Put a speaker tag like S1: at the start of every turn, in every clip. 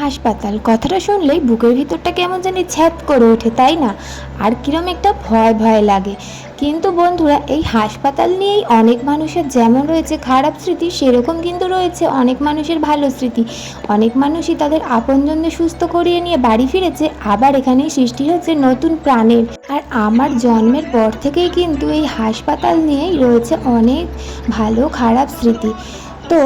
S1: হাসপাতাল। কথাটা শুনলেই বুকের ভিতরটা কেমন জানি ছ্যাদ করে ওঠে, তাই না? আর কিরম একটা ভয় ভয় লাগে। কিন্তু বন্ধুরা, এই হাসপাতাল নিয়েই অনেক মানুষের যেমন রয়েছে খারাপ স্মৃতি, সেরকম কিন্তু রয়েছে অনেক মানুষের ভালো স্মৃতি। অনেক মানুষই তাদের আপনজনদের সুস্থ করিয়ে নিয়ে বাড়ি ফিরেছে, আবার এখানেই সৃষ্টি হচ্ছে নতুন প্রাণের। আর আমার জন্মের পর থেকেই কিন্তু এই হাসপাতাল নিয়েই রয়েছে অনেক ভালো খারাপ স্মৃতি। তো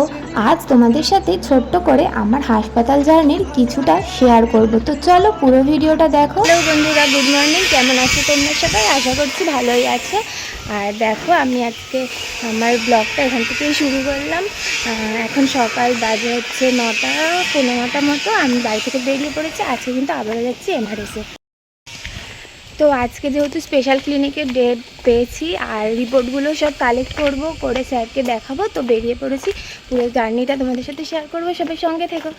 S1: আজ তোমাদের সাথে ছোট্ট করে আমার হাসপাতাল জার্নির কিছুটা শেয়ার করব। তো চলো পুরো ভিডিওটা দেখো। হ্যালো বন্ধুরা, গুড মর্নিং। কেমন আছো তোমরা সবাই? আশা করছি ভালোই আছো। আর দেখো, আমি আজকে আমার ব্লগটা এখান থেকেই শুরু করলাম। এখন সকাল বাজে হচ্ছে নটা পনেরো নটা মতো। আমি বাড়ি থেকে বেরিয়ে পড়েছি। আজকে কিন্তু আবারও যাচ্ছি এমআরএসে তো আজকে যেহেতু স্পেশাল ক্লিনিকের ডেট পেয়েছি, আর রিপোর্টগুলো সব কালেক্ট করব, করে স্যারকে দেখাবো, তো বেরিয়ে পড়েছি। পুরো জার্নিটা তোমাদের সাথে শেয়ার করব, সবাই সঙ্গে থেকো।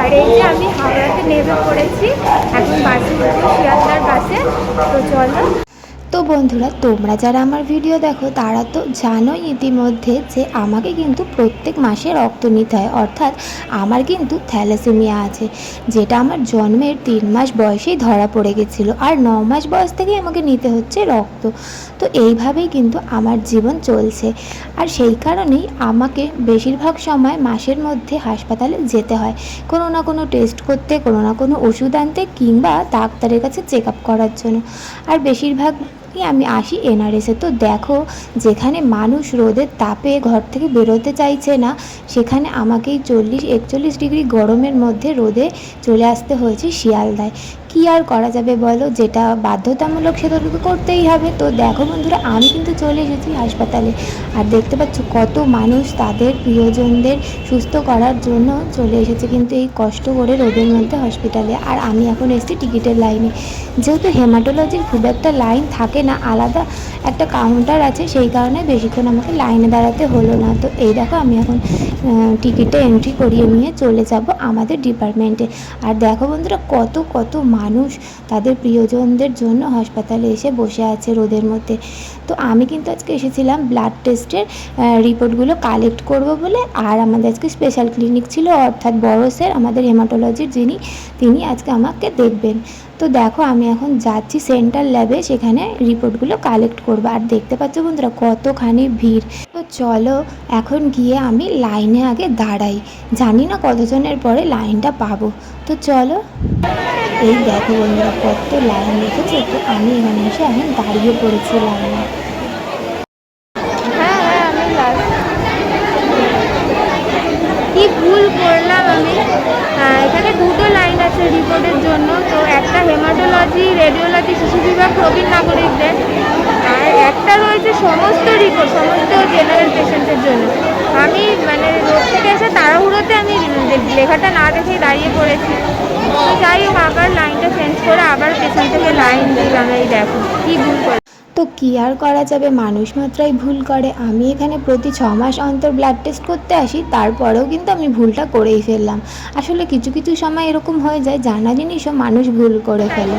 S1: আর এই যে আমি হাওড়াতে নেমে পড়েছি, এখন বাসে উঠবো শিয়ালদার বাসে, তো চলো বন্ধুরা, তোমরা যারা আমার ভিডিও দেখো, তারা তো জানোই ইতিমধ্যে যে আমাকে কিন্তু প্রত্যেক মাসে রক্ত নিতে হয়। অর্থাৎ আমার কিন্তু থ্যালাসেমিয়া আছে, যেটা আমার জন্মের তিন মাস বয়সেই ধরা পড়ে গেছিল আর ন মাস বয়স থেকেই আমাকে নিতে হচ্ছে রক্ত। তো এইভাবেই কিন্তু আমার জীবন চলছে। আর সেই কারণেই আমাকে বেশিরভাগ সময় মাসের মধ্যে হাসপাতালে যেতে হয়। কোনো না কোনো টেস্ট করতে, কোনো না কোনো ওষুধ আনতে কিংবা ডাক্তারের কাছে চেক আপ করার জন্য। আর বেশিরভাগ আমি আসি এনআরএসে। তো দেখো, যেখানে মানুষ রোদের তাপে ঘর থেকে বেরোতে চাইছে না, সেখানে আমাকেই চল্লিশ, একচল্লিশ ডিগ্রি গরমের মধ্যে রোদে চলে আসতে হয়েছে শিয়ালদায়। কী আর করা যাবে বলো? যেটা বাধ্যতামূলক সেটা তো করতেই হবে। তো দেখো বন্ধুরা, আমি কিন্তু চলে এসেছি হাসপাতালে। আর দেখতে পাচ্ছ কত মানুষ তাদের প্রিয়জনদের সুস্থ করার জন্য চলে এসেছে কিন্তু এই কষ্ট করে রোদের মধ্যে হসপিটালে আর আমি এখন এসেছি টিকিটের লাইনে যেহেতু হেমাটোলজির খুব একটা লাইন থাকে না, আলাদা একটা কাউন্টার আছে, সেই কারণে বেশিক্ষণ আমাকে লাইনে দাঁড়াতে হলো না। তো এই দেখো, আমি এখন টিকিটে এন্ট্রি করিয়ে নিয়ে চলে যাব আমাদের ডিপার্টমেন্টে আর দেখো বন্ধুরা, কত কত মানুষ তাদের প্রিয়জনদের জন্য হাসপাতালে এসে বসে আছে রোদের মধ্যে। তো আমি কিন্তু আজকে এসেছিলাম ব্লাড টেস্টের রিপোর্টগুলো কালেক্ট করব বলে। আর আমাদের আজকে স্পেশাল ক্লিনিক ছিল, অর্থাৎ বড় স্যার আমাদের হেমাটোলজির যিনি, তিনি আজকে আমাকে দেখবেন। তো দেখো, আমি এখন যাচ্ছি সেন্ট্রাল ল্যাবে সেখানে রিপোর্টগুলো কালেক্ট করব। আর দেখতে পাচ্ছ বন্ধুরা, কতখানি ভিড়। তো চলো, এখন গিয়ে আমি লাইনে আগে দাঁড়াই। জানি না কতজনের পরে লাইনটা পাবো। তো চলো। এই দেখো বন্ধুরা, কত লাইন রেখেছে তো আমি এখানে এসে এখন দাঁড়িয়ে পড়েছি লাইনে হ্যাঁ হ্যাঁ আমি কি ভুল করলাম আমি? এখানে দুটো লাইন আছে রিপোর্টের জন্য। তো একটা হেমাটোলজি, রেডিওলজি, শিশু বিভাগ, প্রবীণ নাগরিকদের। আর একটা রয়েছে সমস্ত রিপোর্ট, সমস্ত জেনারেল পেশেন্টের জন্য। আমি মানে রোড থেকে এসে তাড়াহুড়োতে আমি লেখাটা না দেখেই দাঁড়িয়ে পড়েছি। তো যাই হোক, আবার লাইনটা চেঞ্জ করে আবার পেছন থেকে লাইন দিলাম এই দেখো কী ভুল করে তো কী আর করা যাবে? মানুষ মাত্রাই ভুল করে। আমি এখানে প্রতি ছ মাস অন্তর ব্লাড টেস্ট করতে আসি, তারপরেও কিন্তু আমি ভুলটা করেই ফেললাম। আসলে কিছু কিছু সময় এরকম হয়ে যায়, জানা জিনিসও মানুষ ভুল করে ফেলে।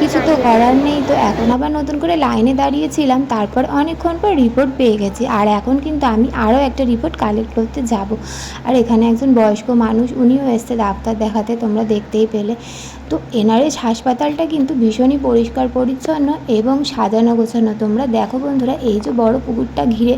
S1: কিছু তো করার নেই তো। এখন আবার নতুন করে লাইনে দাঁড়িয়েছিলাম, তারপর অনেকক্ষণ পর রিপোর্ট পেয়ে গেছি। আর এখন কিন্তু আমি আরও একটা রিপোর্ট কালেক্ট করতে যাব। আর এখানে একজন বয়স্ক মানুষ, উনিও এসছে ডাক্তার দেখাতে, তোমরা দেখতেই পেলে। তো এনআরএস হাসপাতালটা কিন্তু ভীষণই পরিষ্কার পরিচ্ছন্ন এবং সাজানো গোছানো তোমরা? দেখো বন্ধুরা, এই যে বড় পুকুরটা ঘিরে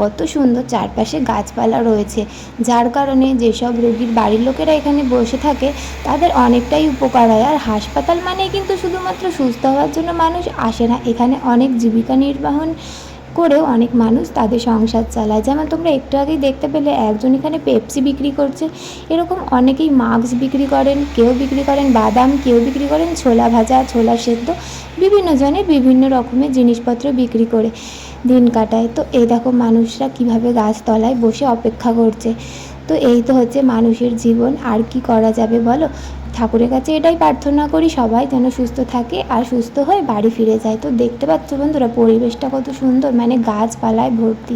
S1: কত সুন্দর চারপাশে গাছপালা রয়েছে। যার কারণে যেসব রোগীর বাড়ির লোকেরা এখানে বসে থাকে, তাদের অনেকটাই উপকার হয়। আর হাসপাতাল মানে কিন্তু শুধুমাত্র সুস্থ হওয়ার জন্য মানুষ আসে না। এখানে অনেক জীবিকা নির্বাহন করেও অনেক মানুষ তাদের সংসার চালায়। যেমন তোমরা একটু আগেই দেখতে পেলে, একজন এখানে পেপসি বিক্রি করছে। এরকম অনেকেই মাস্ক বিক্রি করেন, কেউ বিক্রি করেন, বাদাম, কেউ বিক্রি করেন, ছোলা ভাজা, ছোলা সেদ্ধ, বিভিন্ন জনে বিভিন্ন রকমের জিনিসপত্র বিক্রি করে দিন কাটায়। তো এই দেখো মানুষরা কীভাবে গাছতলায় বসে অপেক্ষা করছে। তো এই তো হচ্ছে মানুষের জীবন, আর কি করা যাবে বলো? ঠাকুরের কাছে এটাই প্রার্থনা করি, সবাই যেন সুস্থ থাকে আর সুস্থ হয়ে বাড়ি ফিরে যায়। তো দেখতে পাচ্ছ বন্ধুরা, পরিবেশটা কত সুন্দর মানে গাছপালায় ভর্তি।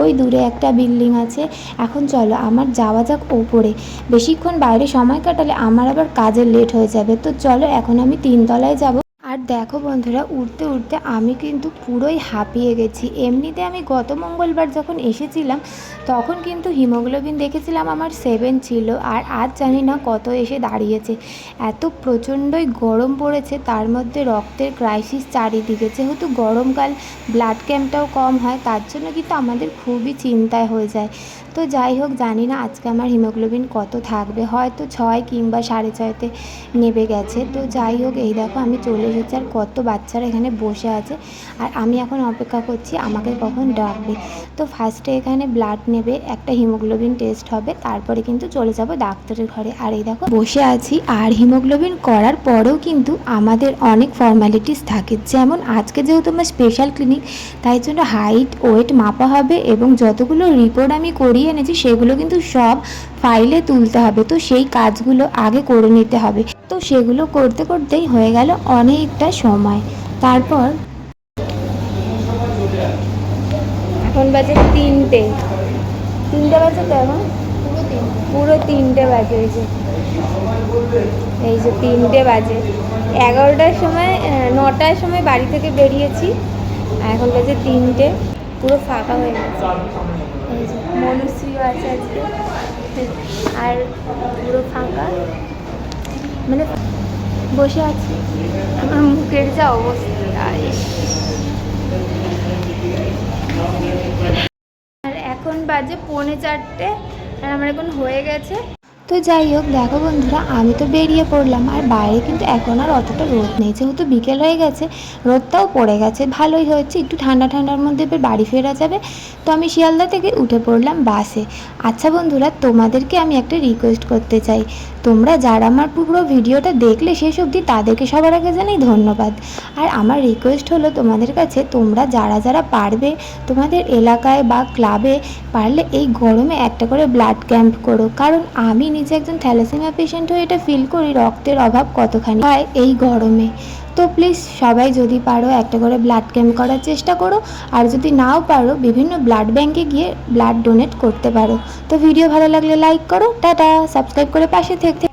S1: ওই দূরে একটা বিল্ডিং আছে। এখন চলো, আমার যাওয়া যাক ওপরে। বেশিক্ষণ বাইরে সময় কাটালে আমার আবার কাজের লেট হয়ে যাবে। তো চলো, এখন আমি তিনতলায় যাব। দেখো বন্ধুরা উঠতে উঠতে আমি কিন্তু পুরোই হাঁপিয়ে গেছি। এমনিতে আমি গত মঙ্গলবার যখন এসেছিলাম, তখন কিন্তু হিমোগ্লোবিন দেখেছিলাম আমার সেভেন ছিল, আর আজ জানি না কত এসে দাঁড়িয়েছে। এত প্রচণ্ডই গরম পড়েছে, তার মধ্যে রক্তের ক্রাইসিস চারিদিকে। যেহেতু গরমকাল ব্লাড ক্যাম্পটাও কম হয়, তার জন্য কিন্তু আমাদের খুবই চিন্তায় হয়ে যায়। তো যাই হোক, জানি না আজকে আমার হিমোগ্লোবিন কত থাকবে। হয়তো ছয় কিংবা সাড়ে ছয়তে নেবে গেছে। তো যাই হোক, এই দেখো আমি চলে এসেছি আর কত বাচ্চারা এখানে বসে আছে। আর আমি এখন অপেক্ষা করছি আমাকে কখন ডাকবে। তো ফার্স্টে এখানে ব্লাড নেবে, একটা হিমোগ্লোবিন টেস্ট হবে, তারপরে কিন্তু চলে যাব ডাক্তারের ঘরে। আর এই দেখো, বসে আছি। আর হিমোগ্লোবিন করার পরেও কিন্তু আমাদের অনেক ফর্মালিটিস থাকে। যেমন আজকে যেহেতু আমার স্পেশাল ক্লিনিক তাই জন্য হাইট ওয়েট মাপা হবে এবং যতগুলো রিপোর্ট আমি করিয়ে এনেছি, সেগুলো কিন্তু সব ফাইলে তুলতে হবে। তো সেই কাজগুলো আগে করে নিতে হবে। তো সেগুলো করতে করতেই হয়ে গেল অনেকটা সময়। তারপর এখন বাজে তিনটে। তিনটে বাজে তো এখন? পুরো তিনটে। বাজে এই যে। এই যে তিনটে বাজে। এগারোটার সময় নটার সময় বাড়ি থেকে বেরিয়েছি। এখন বাজে তিনটে। পুরো ফাঁকা হয়ে গেছে। এই যে মনুশ্রীও আছে আজকে। আর পুরো ফাঁকা। মানে বসে আছি। আমার মুখের যা অবস্থা আর এখন বাজে পৌনে চারটে, আর আমার এখন হয়ে গেছে। তো যাই হোক, দেখো বন্ধুরা, আমি তো বেরিয়ে পড়লাম, আর বাইরে কিন্তু এখন আর অতটা রোদ নেই। যেহেতু বিকেল হয়ে গেছে, রোদটাও পড়ে গেছে। ভালোই হয়েছে, একটু ঠান্ডা ঠান্ডার মধ্যে এবার বাড়ি ফেরা যাবে। তো আমি শিয়ালদা থেকে উঠে পড়লাম বাসে। আচ্ছা বন্ধুরা, তোমাদেরকে আমি একটা রিকোয়েস্ট করতে চাই। তোমরা যারা আমার পুরো ভিডিওটা দেখলে শেষ অবধি, তাদেরকে সবার আগে জানাই ধন্যবাদ। আর আমার রিকোয়েস্ট হলো তোমাদের কাছে, তোমরা যারা যারা পারবে, তোমাদের এলাকায় বা ক্লাবে পারলে এই গরমে একটা করে ব্লাড ক্যাম্প করো। কারণ আমি নিজে একজন থ্যালাসেমিয়া পেশেন্ট হয়ে এটা ফিল করি, রক্তের অভাব কতখানি হয় এই গরমে। তো প্লিজ সবাই যদি পারো একটা করে ব্লাড ক্যাম্প করার চেষ্টা করো, আর যদি নাও পারো, বিভিন্ন ব্লাড ব্যাঙ্কে গিয়ে ব্লাড ডোনেট করতে পারো। তো ভিডিও ভালো লাগলে লাইক করো, টাটা সাবস্ক্রাইব করে পাশে থেকে